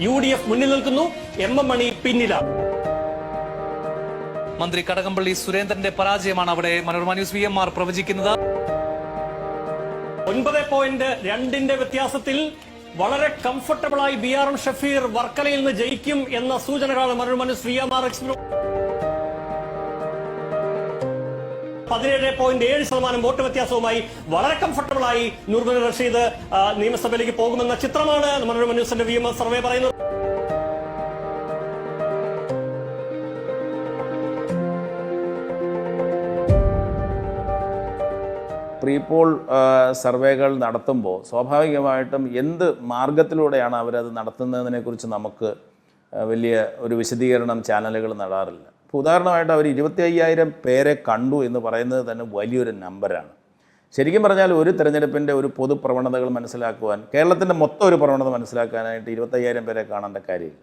U D F മുന്നിൽ നിൽക്കുന്നു. M M മണി പിന്നിലാണ് മന്ത്രി കടകംപള്ളി സുരേന്ദ്രന്റെ പരാജയമാണ് അവിടെ Manorama news V M R പ്രവചിക്കുന്നത്. ഒൻപത് പോയിന്റ് രണ്ടിന്റെ വ്യത്യാസത്തിൽ വളരെ കംഫർട്ടബിളായി ബി ആർ എം ഷഫീർ വർക്കലയിൽ നിന്ന് ജയിക്കും എന്ന സൂചനകളാണ് Manorama news V M R എക്സ്പ്രോ പതിനേഴ് പോയിന്റ് ഏഴ് ശതമാനം വോട്ട് വ്യത്യാസവുമായി വളരെ കംഫർട്ടബിളായി നൂർബിൻ റഷീദ് നിയമസഭയിലേക്ക് പോകുമെന്ന ചിത്രമാണ് മനോരമ ന്യൂസിന്റെ വി എം എസ് സർവേ പറയുന്നത്. പ്രീപോൾ സർവേകൾ നടത്തുമ്പോൾ സ്വാഭാവികമായിട്ടും എന്ത് മാർഗത്തിലൂടെയാണ് അവരത് നടത്തുന്നതിനെക്കുറിച്ച് നമുക്ക് വലിയ ഒരു വിശദീകരണം ചാനലുകൾ നടാറില്ല. ഇപ്പോൾ ഉദാഹരണമായിട്ട് അവർ ഇരുപത്തി അയ്യായിരം പേരെ കണ്ടു എന്ന് പറയുന്നത് തന്നെ വലിയൊരു നമ്പറാണ്. ശരിക്കും പറഞ്ഞാൽ ഒരു തെരഞ്ഞെടുപ്പിന്റെ ഒരു പൊതു പ്രവണതകൾ മനസ്സിലാക്കുവാൻ കേരളത്തിന്റെ മൊത്തം ഒരു പ്രവണത മനസ്സിലാക്കാനായിട്ട് ഇരുപത്തയ്യായിരം പേരെ കാണേണ്ട കാര്യമില്ല.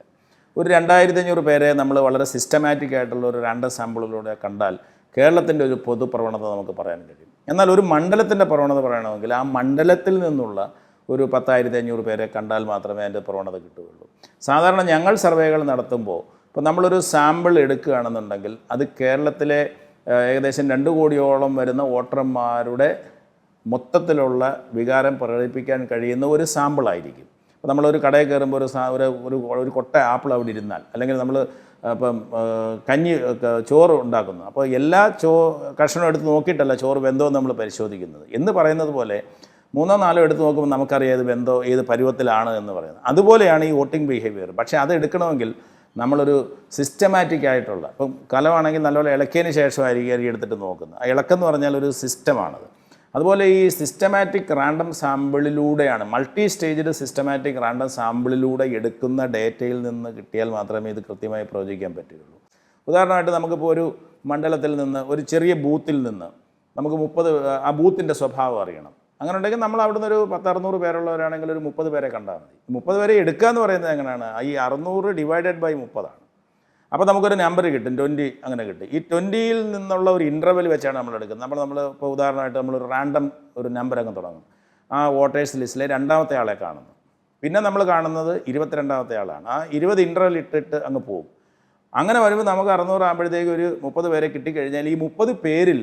ഒരു രണ്ടായിരത്തി അഞ്ഞൂറ് പേരെ നമ്മൾ വളരെ സിസ്റ്റമാറ്റിക് ആയിട്ടുള്ള ഒരു രണ്ട് സാമ്പിളിലൂടെ കണ്ടാൽ കേരളത്തിന്റെ ഒരു പൊതു പ്രവണത നമുക്ക് പറയാൻ കഴിയും. എന്നാൽ ഒരു മണ്ഡലത്തിന്റെ പ്രവണത പറയണമെങ്കിൽ ആ മണ്ഡലത്തിൽ നിന്നുള്ള ഒരു പത്തായിരത്തി അഞ്ഞൂറ് പേരെ കണ്ടാൽ മാത്രമേ അതിന്റെ പ്രവണത കിട്ടുകയുള്ളൂ. സാധാരണ ഞങ്ങൾ സർവേകൾ നടത്തുമ്പോൾ ഇപ്പോൾ നമ്മളൊരു സാമ്പിൾ എടുക്കുകയാണെന്നുണ്ടെങ്കിൽ അത് കേരളത്തിലെ ഏകദേശം രണ്ട് കോടിയോളം വരുന്ന വോട്ടർമാരുടെ മൊത്തത്തിലുള്ള വികാരം പ്രകടിപ്പിക്കാൻ കഴിയുന്ന ഒരു സാമ്പിളായിരിക്കും. അപ്പോൾ നമ്മളൊരു കടയിൽ കയറുമ്പോൾ ഒരു ഒരു ഒരു കൊട്ട ആപ്പിൾ അവിടെ ഇരുന്നാൽ അല്ലെങ്കിൽ നമ്മൾ ഇപ്പം കഞ്ഞി ചോറ് ഉണ്ടാക്കുന്നു. അപ്പോൾ എല്ലാ ചോ കഷ്ണം എടുത്ത് നോക്കിയിട്ടല്ല ചോറ് വെന്തോ നമ്മൾ പരിശോധിക്കുന്നത്. എന്ന് പറയുന്നത് പോലെ മൂന്നോ നാലോ എടുത്ത് നോക്കുമ്പോൾ നമുക്കറിയാം ഇത് വെന്തോ ഏത് പരുവത്തിലാണ് എന്ന് പറയുന്നത്. അതുപോലെയാണ് ഈ വോട്ടിംഗ് ബിഹേവിയർ. പക്ഷേ അത് എടുക്കണമെങ്കിൽ നമ്മളൊരു സിസ്റ്റമാറ്റിക് ആയിട്ടുള്ള ഇപ്പം കലമാണെങ്കിൽ നല്ലപോലെ ഇളക്കിയതിന് ശേഷമായിരിക്കും അരി എടുത്തിട്ട് നോക്കുന്നത്. ആ ഇളക്കെന്ന് പറഞ്ഞാൽ ഒരു സിസ്റ്റമാണത് അതുപോലെ ഈ സിസ്റ്റമാറ്റിക് റാൻഡം സാമ്പിളിലൂടെയാണ് മൾട്ടി സ്റ്റേജ്ഡ് സിസ്റ്റമാറ്റിക് റാൻഡം സാമ്പിളിലൂടെ എടുക്കുന്ന ഡേറ്റയിൽ നിന്ന് കിട്ടിയാൽ മാത്രമേ ഇത് കൃത്യമായി പ്രവചിക്കാൻ പറ്റുകയുള്ളൂ. ഉദാഹരണമായിട്ട് നമുക്കിപ്പോൾ ഒരു മണ്ഡലത്തിൽ നിന്ന് ഒരു ചെറിയ ബൂത്തിൽ നിന്ന് നമുക്ക് മുപ്പത് ആ ബൂത്തിന്റെ സ്വഭാവം അറിയണം. അങ്ങനെ ഉണ്ടെങ്കിൽ നമ്മൾ അവിടുന്ന് ഒരു പത്ത് അറുന്നൂറ് പേരുള്ളവരാണെങ്കിൽ ഒരു മുപ്പത് പേരെ കണ്ടാൽ മതി. മുപ്പത് പേരെ എടുക്കുക എന്ന് പറയുന്നത് എങ്ങനെയാണ്? ഈ അറുന്നൂറ് ഡിവൈഡഡ് ബൈ മുപ്പതാണ്. അപ്പോൾ നമുക്കൊരു നമ്പർ കിട്ടും ട്വന്റി അങ്ങനെ കിട്ടും. ഈ ട്വന്റിയിൽ നിന്നുള്ള ഒരു ഇന്റർവെൽ വെച്ചാണ് നമ്മൾ എടുക്കുന്നത്. നമ്മൾ നമ്മൾ ഇപ്പോൾ ഉദാഹരണമായിട്ട് നമ്മൾ ഒരു റാൻഡം ഒരു നമ്പർ അങ്ങ് തുടങ്ങും ആ വോട്ടേഴ്സ് ലിസ്റ്റിലെ രണ്ടാമത്തെ ആളെ കാണുന്നു. പിന്നെ നമ്മൾ കാണുന്നത് ഇരുപത്തിരണ്ടാമത്തെ ആളാണ്. ആ ഇരുപത് ഇന്റർവെൽ ഇട്ടിട്ട് അങ്ങ് പോകും. അങ്ങനെ വരുമ്പോൾ നമുക്ക് അറുന്നൂറ് ആകുമ്പോഴത്തേക്ക് ഒരു മുപ്പത് പേരെ കിട്ടിക്കഴിഞ്ഞാൽ ഈ മുപ്പത് പേരിൽ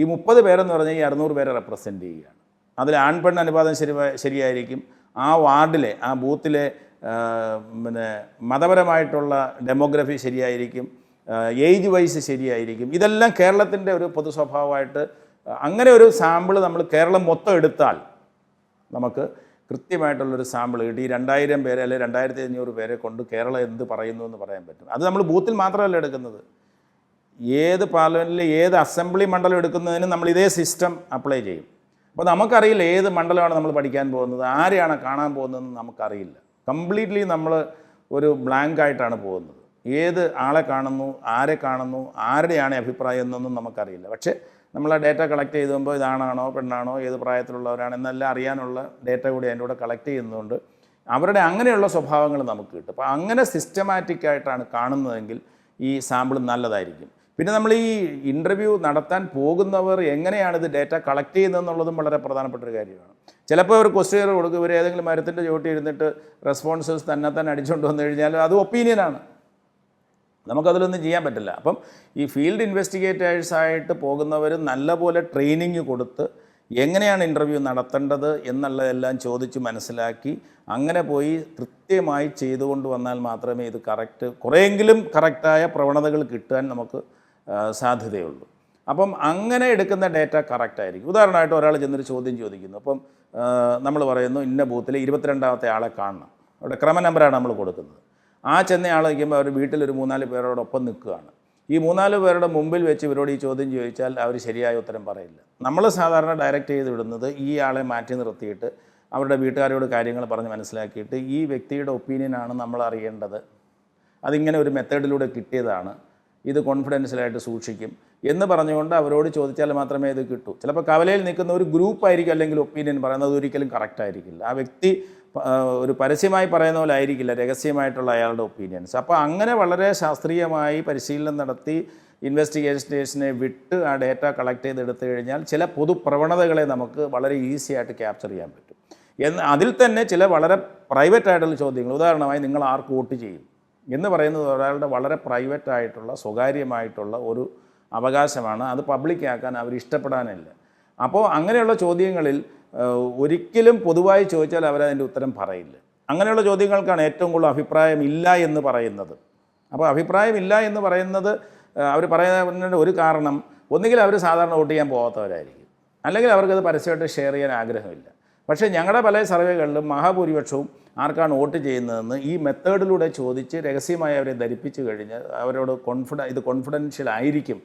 ഈ മുപ്പത് പേരെന്ന് പറഞ്ഞാൽ ഈ അറുന്നൂറ് പേരെ റെപ്രസെന്റ് ചെയ്യുകയാണ്. അതിൽ ആൺപെൺ അനുപാതം ശരി ശരിയായിരിക്കും. ആ വാർഡിലെ ആ ബൂത്തിലെ പിന്നെ മതപരമായിട്ടുള്ള ഡെമോഗ്രഫി ശരിയായിരിക്കും. ഏജ് വൈസ് ശരിയായിരിക്കും. ഇതെല്ലാം കേരളത്തിന്റെ ഒരു പൊതു സ്വഭാവമായിട്ട് അങ്ങനെ ഒരു സാമ്പിൾ നമ്മൾ കേരളം മൊത്തം എടുത്താൽ നമുക്ക് കൃത്യമായിട്ടുള്ളൊരു സാമ്പിൾ കിട്ടി. ഈ രണ്ടായിരം പേരെ അല്ലെങ്കിൽ രണ്ടായിരത്തി അഞ്ഞൂറ് പേരെ കൊണ്ട് കേരളം എന്ത് പറയുന്നു എന്ന് പറയാൻ പറ്റും. അത് നമ്മൾ ബൂത്തിൽ മാത്രമല്ല എടുക്കുന്നത്. ഏത് പാർലമെന്റിലെ ഏത് അസംബ്ലി മണ്ഡലം എടുക്കുന്നതിന് നമ്മൾ ഇതേ സിസ്റ്റം അപ്ലൈ ചെയ്യും. അപ്പോൾ നമുക്കറിയില്ല ഏത് മണ്ഡലമാണ് നമ്മൾ പഠിക്കാൻ പോകുന്നത് ആരെയാണ് കാണാൻ പോകുന്നതെന്ന് നമുക്കറിയില്ല. കംപ്ലീറ്റ്ലി നമ്മൾ ഒരു ബ്ലാങ്ക് ആയിട്ടാണ് പോകുന്നത്. ഏത് ആളെ കാണുന്നു ആരെ കാണുന്നു ആരുടെയാണ് അഭിപ്രായം എന്നൊന്നും നമുക്കറിയില്ല. പക്ഷേ നമ്മൾ ആ ഡേറ്റ കളക്ട് ചെയ്തുമ്പോൾ ഇതാണാണോ പെണ്ണാണോ ഏത് പ്രായത്തിലുള്ളവരാണ് എന്നെല്ലാം അറിയാനുള്ള ഡേറ്റ കൂടി അതിന്റെ കൂടെ കളക്ട് ചെയ്യുന്നതുകൊണ്ട് അവരുടെ അങ്ങനെയുള്ള സ്വഭാവങ്ങൾ നമുക്ക് കിട്ടും. അപ്പോൾ അങ്ങനെ സിസ്റ്റമാറ്റിക് ആയിട്ടാണ് കാണുന്നതെങ്കിൽ ഈ സാമ്പിൾ നല്ലതായിരിക്കും. പിന്നെ നമ്മൾ ഈ ഇന്റർവ്യൂ നടത്താൻ പോകുന്നവർ എങ്ങനെയാണ് ഇത് ഡേറ്റ കളക്ട് ചെയ്യുന്നതെന്നുള്ളതും വളരെ പ്രധാനപ്പെട്ട ഒരു കാര്യമാണ്. ചിലപ്പോൾ ഒരു ക്വസ്റ്റ്യൻ കൊടുക്കും ഇവർ ഏതെങ്കിലും മരത്തിന്റെ ചോട്ടി ഇരുന്നിട്ട് റെസ്പോൺസസ് തന്നെ തന്നെ അടിച്ചുകൊണ്ട് വന്നു കഴിഞ്ഞാൽ അത് ഒപ്പീനിയനാണ് നമുക്കതിലൊന്നും ചെയ്യാൻ പറ്റില്ല. അപ്പം ഈ ഫീൽഡ് ഇൻവെസ്റ്റിഗേറ്റേഴ്സ് ആയിട്ട് പോകുന്നവർ നല്ലപോലെ ട്രെയിനിങ് കൊടുത്ത് എങ്ങനെയാണ് ഇന്റർവ്യൂ നടത്തേണ്ടത് എന്നുള്ളതെല്ലാം ചോദിച്ച് മനസ്സിലാക്കി അങ്ങനെ പോയി കൃത്യമായി ചെയ്തുകൊണ്ട് വന്നാൽ മാത്രമേ ഇത് കറക്റ്റ് കുറേയെങ്കിലും കറക്റ്റായ പ്രവണതകൾ കിട്ടാൻ നമുക്ക് സാധ്യതയുള്ളൂ. അപ്പം അങ്ങനെ എടുക്കുന്ന ഡേറ്റ കറക്റ്റ് ആയിരിക്കും ഉദാഹരണമായിട്ട് ഒരാൾ ചെന്നൊരു ചോദ്യം ചോദിക്കുന്നു. അപ്പം നമ്മൾ പറയുന്നു ഇന്ന ബൂത്തിൽ ഇരുപത്തിരണ്ടാമത്തെ ആളെ കാണണം. അവിടെ ക്രമ നമ്പറാണ് നമ്മൾ കൊടുക്കുന്നത്. ആ ചെന്ന ആൾ നിൽക്കുമ്പോൾ അവർ വീട്ടിലൊരു മൂന്നാൽ പേരോടൊപ്പം നിൽക്കുകയാണ്. ഈ മൂന്നാൽ പേരുടെ മുമ്പിൽ വെച്ച് ഇവരോട് ഈ ചോദ്യം ചോദിച്ചാൽ അവർ ശരിയായ ഉത്തരം പറയില്ല. നമ്മൾ സാധാരണ ഡയറക്റ്റ് ചെയ്ത് വിടുന്നത് ഈ ആളെ മാറ്റി നിർത്തിയിട്ട് അവരുടെ വീട്ടുകാരോട് കാര്യങ്ങൾ പറഞ്ഞ് മനസ്സിലാക്കിയിട്ട് ഈ വ്യക്തിയുടെ ഒപ്പീനിയനാണ് നമ്മൾ അറിയേണ്ടത്. അതിങ്ങനെ ഒരു മെത്തേഡിലൂടെ കിട്ടിയതാണ്. ഇത് കോൺഫിഡൻഷ്യലായിട്ട് സൂക്ഷിക്കും എന്ന് പറഞ്ഞുകൊണ്ട് അവരോട് ചോദിച്ചാൽ മാത്രമേ ഇത് കിട്ടൂ. ചിലപ്പോൾ കവലയിൽ നിൽക്കുന്ന ഒരു ഗ്രൂപ്പ് ആയിരിക്കും അല്ലെങ്കിൽ ഒപ്പീനിയൻ പറയുന്നത് ഒരിക്കലും കറക്റ്റ് ആയിരിക്കില്ല. ആ വ്യക്തി ഒരു പരസ്യമായി പറയുന്ന പോലെ ആയിരിക്കില്ല രഹസ്യമായിട്ടുള്ള അയാളുടെ ഒപ്പീനിയൻസ് അപ്പോൾ അങ്ങനെ വളരെ ശാസ്ത്രീയമായി പരിശീലനം നടത്തി ഇൻവെസ്റ്റിഗേഷനെ വിട്ട് ആ ഡേറ്റ കളക്ട് ചെയ്തെടുത്തു കഴിഞ്ഞാൽ ചില പൊതുപ്രവണതകളെ നമുക്ക് വളരെ ഈസി ആയിട്ട് ക്യാപ്ചർ ചെയ്യാൻ പറ്റും. എന്ന് അതിൽ തന്നെ ചില വളരെ പ്രൈവറ്റ് ആയിട്ടുള്ള ചോദ്യങ്ങൾ. ഉദാഹരണമായി നിങ്ങൾ ആർക്ക് വോട്ട് ചെയ്യും? എന്ന് പറയുന്നത് ഒരാളുടെ വളരെ പ്രൈവറ്റ് ആയിട്ടുള്ള സ്വകാര്യമായിട്ടുള്ള ഒരു അവകാശമാണ്. അത് പബ്ലിക്കാക്കാൻ അവർ ഇഷ്ടപ്പെടാനില്ല. അപ്പോൾ അങ്ങനെയുള്ള ചോദ്യങ്ങളിൽ ഒരിക്കലും പൊതുവായി ചോദിച്ചാൽ അവരതിന്റെ ഉത്തരം പറയില്ല. അങ്ങനെയുള്ള ചോദ്യങ്ങൾക്കാണ് ഏറ്റവും കൂടുതൽ അഭിപ്രായം ഇല്ല എന്ന് പറയുന്നത്. അപ്പോൾ അഭിപ്രായം ഇല്ല എന്ന് പറയുന്നത് അവർ പറയുന്നതിന്റെ ഒരു കാരണം ഒന്നുകിൽ അവർ സാധാരണ വോട്ട് ചെയ്യാൻ പോകാത്തവരായിരിക്കും അല്ലെങ്കിൽ അവർക്കത് പരസ്യമായിട്ട് ഷെയർ ചെയ്യാൻ ആഗ്രഹമില്ല. പക്ഷേ ഞങ്ങളുടെ പല സർവേകളിലും മഹാഭൂരിപക്ഷവും ആർക്കാണ് വോട്ട് ചെയ്യുന്നതെന്ന് ഈ മെത്തേഡിലൂടെ ചോദിച്ച് രഹസ്യമായി അവരെ ധരിപ്പിച്ച് കഴിഞ്ഞ് അവരോട് കോൺഫിഡ ഇത് കോൺഫിഡൻഷ്യൽ ആയിരിക്കും.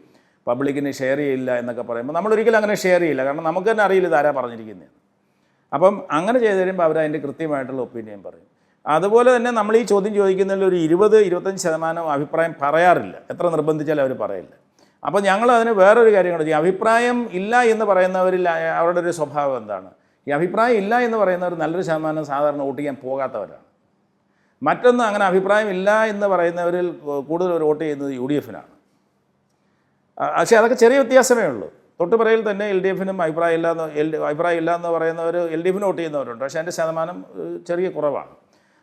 പബ്ലിക്കിന് ഷെയർ ചെയ്യില്ല എന്നൊക്കെ പറയുമ്പോൾ നമ്മളൊരിക്കലും അങ്ങനെ ഷെയർ ചെയ്യില്ല. കാരണം നമുക്ക് തന്നെ അറിയില്ല ഇതാരാ പറഞ്ഞിരിക്കുന്നത് അപ്പം അങ്ങനെ ചെയ്ത് കഴിയുമ്പോൾ അവർ കൃത്യമായിട്ടുള്ള ഒപ്പീനിയൻ പറയും. അതുപോലെ തന്നെ നമ്മൾ ഈ ചോദ്യം ചോദിക്കുന്നതിൽ ഒരു ഇരുപത് ഇരുപത്തഞ്ച് ശതമാനം അഭിപ്രായം പറയാറില്ല. എത്ര നിർബന്ധിച്ചാലും അവർ പറയില്ല. അപ്പോൾ ഞങ്ങൾ അതിന് വേറൊരു കാര്യം കൂടെ ചെയ്യും. അഭിപ്രായം ഇല്ല എന്ന് പറയുന്നവരിൽ അവരുടെ ഒരു സ്വഭാവം എന്താണ്? ഈ അഭിപ്രായം ഇല്ല എന്ന് പറയുന്നവർ നല്ലൊരു ശതമാനം സാധാരണ വോട്ട് ചെയ്യാൻ പോകാത്തവരാണ്. മറ്റൊന്ന് അങ്ങനെ അഭിപ്രായം ഇല്ല എന്ന് പറയുന്നവരിൽ കൂടുതൽ വോട്ട് ചെയ്യുന്നത് യു ഡി എഫിനാണ്. പക്ഷേ അതൊക്കെ ചെറിയ വ്യത്യാസമേ ഉള്ളൂ. തൊട്ടുപുറയിൽ തന്നെ എൽ ഡി എഫിനും അഭിപ്രായം ഇല്ല എന്ന് എൽ അഭിപ്രായം ഇല്ല എന്ന് പറയുന്നവർ എൽ ഡി എഫിന് വോട്ട് ചെയ്യുന്നവരുണ്ട്. പക്ഷേ അതിന്റെ ശതമാനം ചെറിയ കുറവാണ്.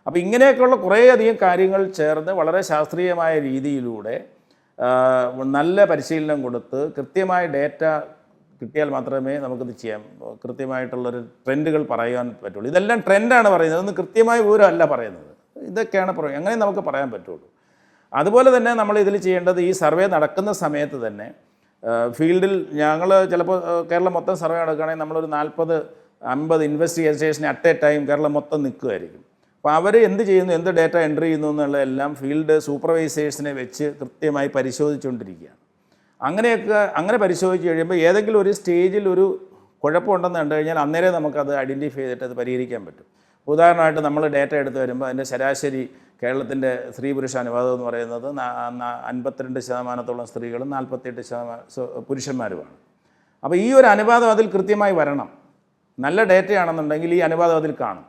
അപ്പോൾ ഇങ്ങനെയൊക്കെയുള്ള കുറേയധികം കാര്യങ്ങൾ ചേർന്ന് വളരെ ശാസ്ത്രീയമായ രീതിയിലൂടെ നല്ല പരിശീലനം കൊടുത്ത് കൃത്യമായ ഡേറ്റ കിട്ടിയാൽ മാത്രമേ നമുക്കിത് ചെയ്യാം. കൃത്യമായിട്ടുള്ളൊരു ട്രെൻഡുകൾ പറയാൻ പറ്റുള്ളൂ. ഇതെല്ലാം ട്രെൻഡാണ് പറയുന്നത്. അതൊന്നും കൃത്യമായ വിവരമല്ല പറയുന്നത്. ഇതൊക്കെയാണ് പറയുന്നത്. അങ്ങനെ നമുക്ക് പറയാൻ പറ്റുള്ളൂ. അതുപോലെ തന്നെ നമ്മൾ ഇതിൽ ചെയ്യേണ്ടത് ഈ സർവേ നടക്കുന്ന സമയത്ത് തന്നെ ഫീൽഡിൽ ഞങ്ങൾ ചിലപ്പോൾ കേരളം മൊത്തം സർവേ നടക്കുകയാണെങ്കിൽ നമ്മളൊരു നാൽപ്പത് അമ്പത് investigation at a time Keralam മൊത്തം നിൽക്കുമായിരിക്കും. അപ്പോൾ അവർ എന്ത് ചെയ്യുന്നു? എന്ത് ഡേറ്റ എൻട്രി ചെയ്യുന്നു എന്നുള്ള എല്ലാം ഫീൽഡ് സൂപ്പർവൈസേഴ്സിനെ വെച്ച് കൃത്യമായി പരിശോധിച്ചുകൊണ്ടിരിക്കുകയാണ്. അങ്ങനെയൊക്കെ അങ്ങനെ പരിശോധിച്ച് കഴിയുമ്പോൾ ഏതെങ്കിലും ഒരു സ്റ്റേജിൽ ഒരു കുഴപ്പമുണ്ടെന്ന് കണ്ടു കഴിഞ്ഞാൽ അന്നേരം നമുക്കത് ഐഡന്റിഫൈ ചെയ്തിട്ട് അത് പരിഹരിക്കാൻ പറ്റും. ഉദാഹരണമായിട്ട് നമ്മൾ ഡേറ്റ എടുത്ത് വരുമ്പോൾ അതിന്റെ ശരാശരി കേരളത്തിന്റെ സ്ത്രീ പുരുഷ അനുപാതം എന്ന് പറയുന്നത് അൻപത്തിരണ്ട് ശതമാനത്തോളം സ്ത്രീകളും നാൽപ്പത്തിയെട്ട് ശതമാനം പുരുഷന്മാരുമാണ്. അപ്പോൾ ഈ ഒരു അനുപാതം അതിൽ കൃത്യമായി വരണം. നല്ല ഡേറ്റയാണെന്നുണ്ടെങ്കിൽ ഈ അനുപാതം അതിൽ കാണും.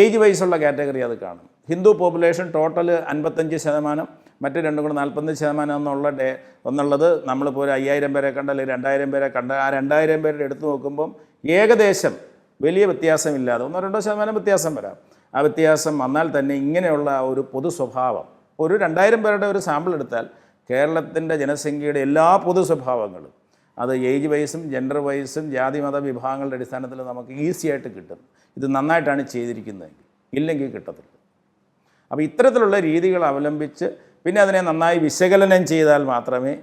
ഏജ് വൈസുള്ള കാറ്റഗറി അത് കാണും. ഹിന്ദു പോപ്പുലേഷൻ ടോട്ടൽ അൻപത്തഞ്ച് ശതമാനം മറ്റ് രണ്ടും കൂടെ നാൽപ്പത്തഞ്ച് ശതമാനം എന്നുള്ള ഡേ എന്നുള്ളത് നമ്മളിപ്പോൾ ഒരു അയ്യായിരം പേരെ കണ്ട അല്ലെങ്കിൽ രണ്ടായിരം പേരെ കണ്ട ആ രണ്ടായിരം പേരുടെ എടുത്തു നോക്കുമ്പം ഏകദേശം വലിയ വ്യത്യാസമില്ലാതെ ഒന്നോ രണ്ടോ ശതമാനം വ്യത്യാസം വരാം. ആ വ്യത്യാസം വന്നാൽ തന്നെ ഇങ്ങനെയുള്ള ഒരു പൊതു സ്വഭാവം ഒരു രണ്ടായിരം പേരുടെ ഒരു സാമ്പിൾ എടുത്താൽ കേരളത്തിന്റെ ജനസംഖ്യയുടെ എല്ലാ പൊതു സ്വഭാവങ്ങളും അത് ഏജ് വൈസും ജെൻഡർ വൈസും ജാതി മത വിഭാഗങ്ങളുടെ അടിസ്ഥാനത്തിൽ നമുക്ക് ഈസി ആയിട്ട് കിട്ടും. ഇത് നന്നായിട്ടാണ് ചെയ്തിരിക്കുന്നതെങ്കിൽ ഇല്ലെങ്കിൽ കിട്ടത്തില്ല. അപ്പോൾ ഇത്തരത്തിലുള്ള രീതികൾ അവലംബിച്ച് പിന്നെ അതിനെ നന്നായി വിശകലനം ചെയ്താൽ മാത്രമേ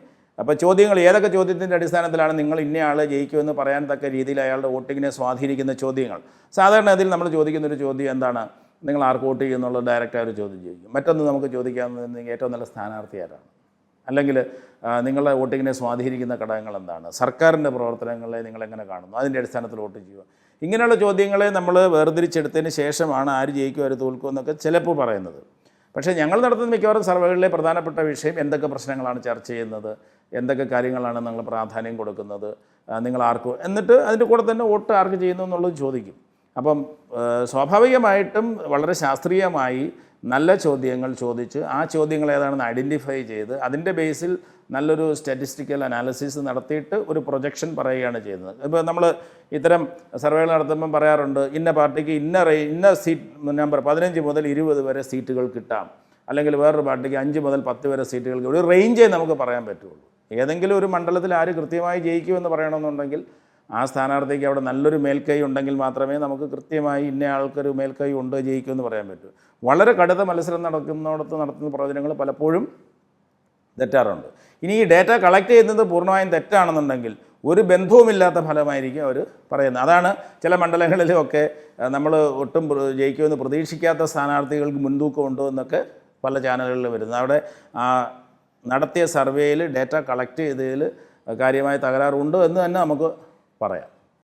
അപ്പോൾ ചോദ്യങ്ങൾ ഏതൊക്കെ ചോദ്യത്തിന്റെ അടിസ്ഥാനത്തിലാണ് നിങ്ങൾ ഇന്നയാൾ ജയിക്കുമെന്ന് പറയാൻ തക്ക രീതിയിൽ അയാളുടെ വോട്ടിങ്ങിനെ സ്വാധീനിക്കുന്ന ചോദ്യങ്ങൾ. സാധാരണ അതിൽ നമ്മൾ ചോദിക്കുന്ന ഒരു ചോദ്യം എന്താണ്? നിങ്ങൾ ആർക്ക് വോട്ട് ചെയ്യുന്നുള്ള ഡയറക്റ്റ് ഒരു ചോദ്യം ചോദിക്കും. മറ്റൊന്ന് നമുക്ക് ചോദിക്കാവുന്ന ഏറ്റവും നല്ല സ്ഥാനാർത്ഥി ആരാണ്? അല്ലെങ്കിൽ നിങ്ങളുടെ വോട്ടിങ്ങിനെ സ്വാധീനിക്കുന്ന ഘടകങ്ങൾ എന്താണ്? സർക്കാരിന്റെ പ്രവർത്തനങ്ങളെ നിങ്ങൾ എങ്ങനെ കാണുന്നു? അതിന്റെ അടിസ്ഥാനത്തിൽ വോട്ട് ചെയ്യുക. ഇങ്ങനെയുള്ള ചോദ്യങ്ങളെ നമ്മൾ വേർതിരിച്ചെടുത്തതിന് ശേഷമാണ് ആര് ജയിക്കും ആര് തോൽക്കും എന്നൊക്കെ ചിലപ്പോൾ പറയുന്നത്. പക്ഷേ ഞങ്ങൾ നടത്തുന്ന മിക്കവാറും സർവേകളിലെ പ്രധാനപ്പെട്ട വിഷയം എന്തൊക്കെ പ്രശ്നങ്ങളാണ് ചർച്ച ചെയ്യുന്നത് എന്തൊക്കെ കാര്യങ്ങളാണ് നിങ്ങൾ പ്രാധാന്യം കൊടുക്കുന്നത് നിങ്ങൾ ആർക്ക് എന്നിട്ട് അതിന്റെ കൂടെ തന്നെ വോട്ട് ആർക്ക് ചെയ്യുന്നു എന്നുള്ളത് ചോദിക്കും. അപ്പം സ്വാഭാവികമായിട്ടും വളരെ ശാസ്ത്രീയമായി നല്ല ചോദ്യങ്ങൾ ചോദിച്ച് ആ ചോദ്യങ്ങൾ ഏതാണെന്ന് ഐഡന്റിഫൈ ചെയ്ത് അതിന്റെ ബേസിൽ നല്ലൊരു സ്റ്റാറ്റിസ്റ്റിക്കൽ അനാലിസിസ് നടത്തിയിട്ട് ഒരു പ്രൊജക്ഷൻ പറയുകയാണ് ചെയ്യുന്നത്. ഇപ്പോൾ നമ്മൾ ഇത്തരം സർവേകൾ നടത്തുമ്പം പറയാറുണ്ട് ഇന്ന പാർട്ടിക്ക് ഇന്ന റേ ഇന്ന സീറ്റ് നമ്പർ പതിനഞ്ച് മുതൽ ഇരുപത് വരെ സീറ്റുകൾ കിട്ടാം. അല്ലെങ്കിൽ വേറൊരു പാർട്ടിക്ക് അഞ്ച് മുതൽ പത്ത് വരെ സീറ്റുകൾ. ഒരു റേഞ്ചേ നമുക്ക് പറയാൻ പറ്റുള്ളൂ. ഏതെങ്കിലും ഒരു മണ്ഡലത്തിൽ ആര് കൃത്യമായി ജയിക്കുമെന്ന് പറയണമെന്നുണ്ടെങ്കിൽ ആ സ്ഥാനാർത്ഥിക്ക് അവിടെ നല്ലൊരു മേൽക്കൈ ഉണ്ടെങ്കിൽ മാത്രമേ നമുക്ക് കൃത്യമായി ഇന്ന ആൾക്കൊരു മേൽക്കൈ ഉണ്ട് ജയിക്കുമെന്ന് പറയാൻ പറ്റൂ. വളരെ കടുത്ത മത്സരം നടക്കുന്നിടത്ത് നടത്തുന്ന പ്രവചനങ്ങൾ പലപ്പോഴും തെറ്റാറുണ്ട്. ഇനി ഈ ഡേറ്റ കളക്ട് ചെയ്യുന്നത് പൂർണമായും തെറ്റാണെന്നുണ്ടെങ്കിൽ ഒരു ബന്ധവുമില്ലാത്ത ഫലമായിരിക്കും അവർ പറയുന്നത്. അതാണ് ചില മണ്ഡലങ്ങളിലൊക്കെ നമ്മൾ ഒട്ടും ജയിക്കുമെന്ന് പ്രതീക്ഷിക്കാത്ത സ്ഥാനാർത്ഥികൾക്ക് മുൻതൂക്കം ഉണ്ടോ എന്നൊക്കെ പല ചാനലുകളിൽ വരുന്നത്. അവിടെ ആ നടത്തിയ സർവേയിൽ ഡേറ്റ കളക്ട് ചെയ്തതിൽ കാര്യമായ തകരാറുണ്ട് എന്ന് തന്നെ നമുക്ക് പറയാം.